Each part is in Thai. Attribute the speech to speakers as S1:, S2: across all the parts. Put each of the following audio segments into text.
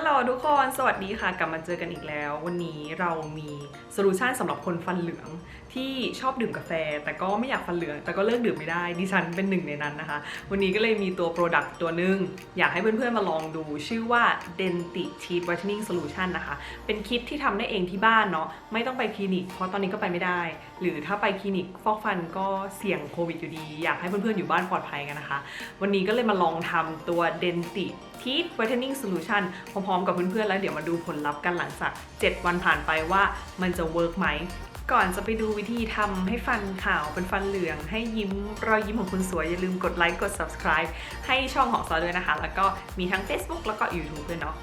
S1: ฮัลโหลทุกคน สวัสดีค่ะ กลับมาเจอกันอีกแล้ว วันนี้เรามีโซลูชันสำหรับคนฟันเหลืองที่ชอบดื่มกาแฟ แต่ก็ไม่อยากฟันเหลือง แต่ก็เลิกดื่มไม่ได้ดิฉันเป็นหนึ่งในนั้นนะคะ วันนี้ก็เลยมีตัวโปรดักต์ตัวหนึ่งอยากให้เพื่อนๆมาลองดู ชื่อว่า Denti Teeth Whitening Solution นะคะ เป็นคิดที่ทำได้เองที่บ้านเนาะไม่ต้องไปคลินิก เพราะตอนนี้ก็ไปไม่ได้ หรือถ้าไปคลินิกฟอกฟันก็เสี่ยงโควิดอยู่ดี อยากให้เพื่อนๆอยู่บ้านปลอดภัยกันนะคะ วันนี้ก็เลยมาลองทำตัว Denti Teeth Whitening Solution พร้อมๆกับเพื่อนๆ แล้วเดี๋ยวมาดูผลลัพธ์กันหลังจาก 7 วันผ่านไปว่ามันจะเวิร์กไหม ก่อนจะไปดูวิธีทำให้ฟันขาวเป็นฟันเหลือง ให้ยิ้มรอยยิ้มของคุณสวย อย่าลืมกดไลค์กด subscribe ให้ช่องของซอด้วยนะคะ แล้วก็มีทั้ง Facebook แล้วก็ YouTube ด้วยเนาะ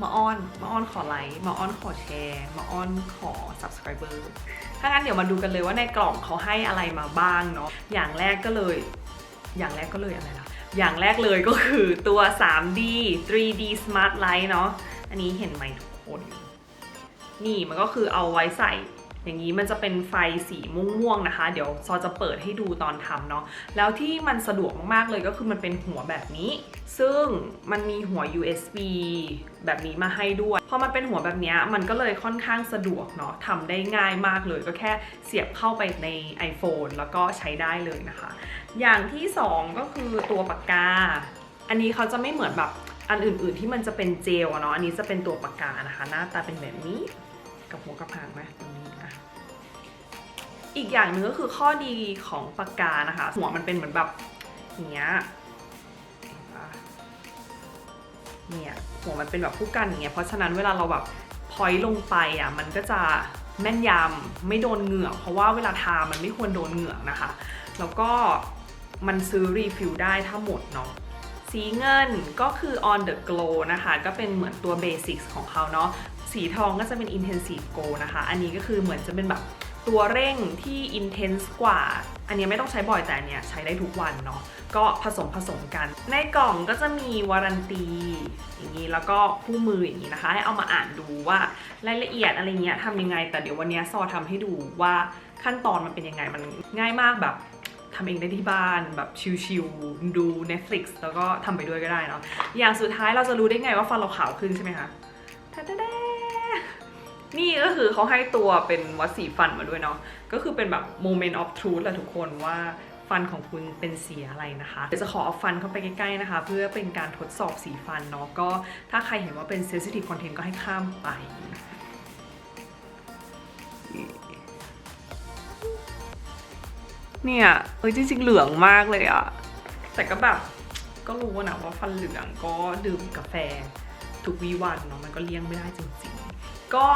S1: มาอ้อน มาอ้อนขอไลค์ มาอ้อนขอแชร์ มาอ้อนขอ subscriber ถ้างั้นเดี๋ยวมาดูกันเลยว่าในกล่องเขาให้อะไรมาบ้างเนาะ อย่างแรกก็เลย อย่างแรกก็เลยอะไรนะ อย่างแรกเลยก็คือตัว 3D 3D Smart Light เนาะ อันนี้เห็นไหมทุกคน นี่มันก็คือเอาไว้ใส่ อย่างนี้มันจะเป็นไฟสีม่วงๆนะคะ เดี๋ยวซอจะเปิดให้ดูตอนทำเนาะแล้วที่มันสะดวกมากๆเลยก็คือมันเป็นหัวแบบนี้ ซึ่งมันมีหัว USB แบบนี้มาให้ด้วยพอมันเป็นหัวแบบนี้มันก็เลยค่อนข้างสะดวกเนาะทำได้ง่ายมากเลยก็แค่เสียบเข้าไปใน iPhone แล้วก็ใช้ได้เลยนะคะ อย่างที่สองก็คือตัวปากกา อันนี้เขาจะไม่เหมือนแบบอันอื่น ๆ ที่มันจะเป็นเจลเนาะอันนี้จะเป็นตัวปากกานะคะ หน้าตาเป็นแบบนี้ กับหัวกระพางไหมตรงนี้อะอีกอย่างหนึ่งก็คือข้อดีของปากกานะคะ หัวมันเป็นเหมือนแบบอย่างเงี้ยเนี่ยหัวมันเป็นแบบผู้กันอย่างเงี้ยเพราะฉะนั้นเวลาเราแบบพอยลงไปอะมันก็จะแม่นยำไม่โดนเหงือกเพราะว่าเวลาทามันไม่ควรโดนเหงือกนะคะ แล้วก็มันซื้อรีฟิลได้ถ้าหมดเนาะสีเงินก็คือ on the glow นะคะ ก็เป็นเหมือนตัว basics ของเขาเนาะ สีทองก็จะเป็น intensive glow นะคะ อันนี้ก็คือเหมือนจะเป็นแบบตัวเร่งที่ intense กว่า อันนี้ไม่ต้องใช้บ่อยแต่อันเนี้ยใช้ได้ทุกวันเนาะ ก็ผสมผสมกัน ในกล่องก็จะมีวารันตีอย่างนี้แล้วก็คู่มืออย่างนี้นะคะ ให้เอามาอ่านดูว่ารายละเอียดอะไรเงี้ยทำยังไง แต่เดี๋ยววันเนี้ยซอทำให้ดูว่าขั้นตอนมันเป็นยังไง มันง่ายมากแบบทำเองได้ที่บ้านแบบชิลๆดู Netflix แล้วก็ทำไปด้วยก็ได้เนาะ อย่างสุดท้ายเราจะรู้ได้ไงว่าฟันเราขาวขึ้นใช่ไหมคะทาดาดา นี่ก็คือเขาให้ตัวเป็นวัดสีฟันมาด้วยเนาะ ก็คือเป็นแบบ moment of truth แหละทุกคนว่าฟันของคุณเป็นสีอะไรนะคะ เดี๋ยวจะขอเอาฟันเข้าไปใกล้ๆนะคะ เพื่อเป็นการทดสอบสีฟันเนาะ ก็ถ้าใครเห็นว่าเป็น sensitive content ก็ให้ข้ามไปเนี่ยเอ้ยจริงๆเหลืองมากเลยอะแต่ก็แบบก็รู้นะว่าฟันเหลืองก็ดื่มกาแฟทุกวีวันเนาะมันก็เลี่ยงไม่ได้จริงๆ ก็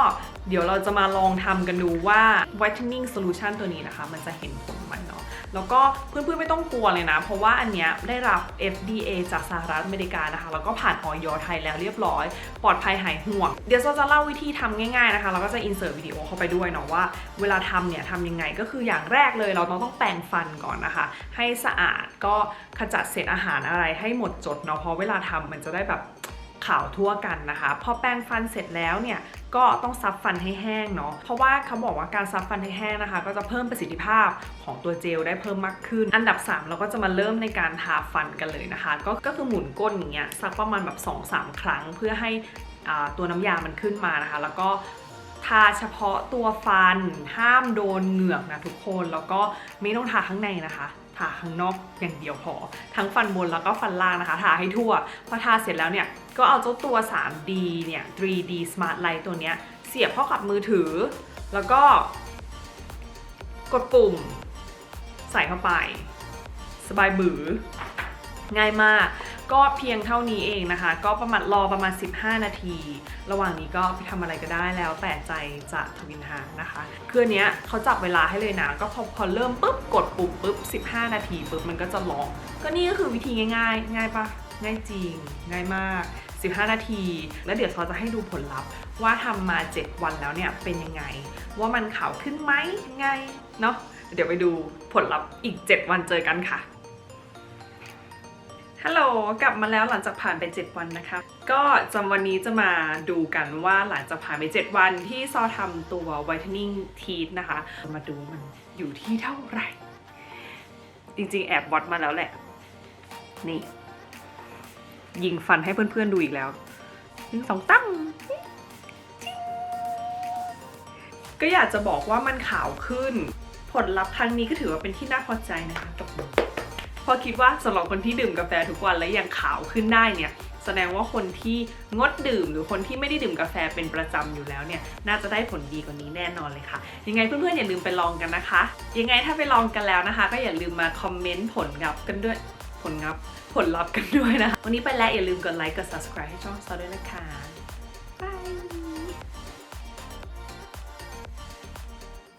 S1: เดี๋ยวเราจะมาลองทำกันดูว่า whitening solution ตัวนี้นะคะ มันจะเห็นผลไหมเนาะแล้วก็เพื่อนๆไม่ต้องกลัวเลยนะ เพราะว่าอันเนี้ยได้รับ FDA จากสหรัฐอเมริกานะคะ แล้วก็ผ่านออยไทยแล้วเรียบร้อย ปลอดภัยหายห่วง เดี๋ยวเราจะเล่าวิธีทำง่ายๆนะคะแล้วก็จะอินเสิร์ตวิดีโอเข้าไปด้วยเนาะว่า เวลาทำเนี่ยทำยังไงก็คืออย่างแรกเลยเราต้องต้องแปรงฟันก่อนนะคะ ให้สะอาดก็ขจัดเศษอาหารอะไรให้หมดจดเนาะเพราะเวลาทำมันจะได้แบบ ขาวทั่วกันนะคะ พอแปรงฟันเสร็จแล้วเนี่ยก็ต้องซับฟันให้แห้งเนาะ เพราะว่าเขาบอกว่าการซับฟันให้แห้งนะคะ ก็จะเพิ่มประสิทธิภาพของตัวเจลได้เพิ่มมากขึ้น อันดับ 3 เราก็จะมาเริ่มในการทาฟันกันเลยนะคะ ก็ก็คือหมุนก้นอย่างเงี้ยสักประมาณแบบ2-3 ครั้งเพื่อให้ตัวน้ำยามันขึ้นมานะคะ แล้วก็ทาเฉพาะตัวฟันห้ามโดนเหงือกนะทุกคนแล้วก็ไม่ต้องทาข้างในนะคะทาข้างนอกอย่างเดียวพอ ทั้งฟันบนแล้วก็ฟันล่างนะคะ ทาให้ทั่วพอทาเสร็จแล้วเนี่ย ก็เอาเจ้าตัว 3D เนี่ย 3D Smart Light ตัวเนี้ยเสียบเข้ากับมือถือ แล้วก็กดปุ่ม ใส่เข้าไป สบายบือ ง่ายมาก ก็เพียงเท่านี้เองนะคะ ก็ประมาณรอประมาณ 15 นาที ระหว่างนี้ก็ไปทำอะไรก็ได้แล้วแต่ใจจะทวินทางนะคะ คืออนเนี้ยเขาจับเวลาให้เลยนะ ก็พอพอเริ่มปุ๊บกดปุ่มปุ๊บ 15 นาทีปุ๊บมันก็จะร้องก็นี่ก็คือวิธีง่าย ๆ ง่ายปะง่ายจริง ง่ายมาก 15 นาที แล้วเดี๋ยวซอจะให้ดูผลลัพธ์ ว่าทำมา 7 วันแล้วเนี่ยเป็นยังไง ว่ามันขาวขึ้นไหมยังไงเนาะเดี๋ยวไปดูผลลัพธ์อีก 7 วันเจอกันค่ะฮัลโหลกลับมาแล้วหลังจากผ่านไป 7 วันนะคะ ก็จำวันนี้จะมาดูกันว่าหลังจากผ่านไป 7 วันที่ซอทำตัว whitening teeth นะคะ มาดูมันอยู่ที่เท่าไหร่ จริงๆ แอบวัดมาแล้วแหละ นี่ ยิงฟันให้เพื่อนๆดูอีกแล้วหนึ่งสองตั้งก็อยากจะบอกว่ามันขาวขึ้น ผลลัพธ์ครั้งนี้ก็ถือว่าเป็นที่น่าพอใจนะคะตบพอคิดว่าสำหรับคนที่ดื่มกาแฟทุกวันแล้วยังขาวขึ้นได้เนี่ยแสดงว่าคนที่งดดื่มหรือคนที่ไม่ได้ดื่มกาแฟเป็นประจำอยู่แล้วเนี่ย น่าจะได้ผลดีกว่านี้แน่นอนเลยค่ะ ยังไงเพื่อนๆอย่าลืมไปลองกันนะคะ ยังไงถ้าไปลองกันแล้วนะคะ ก็อย่าลืมมาคอมเมนต์ผลลัพธ์กันด้วย ผลลัพธ์ผลลัพธ์กันด้วยนะ วันนี้ไปแล้วอย่าลืมกดไลค์กด subscribe ให้ช่องเราด้วยนะคะ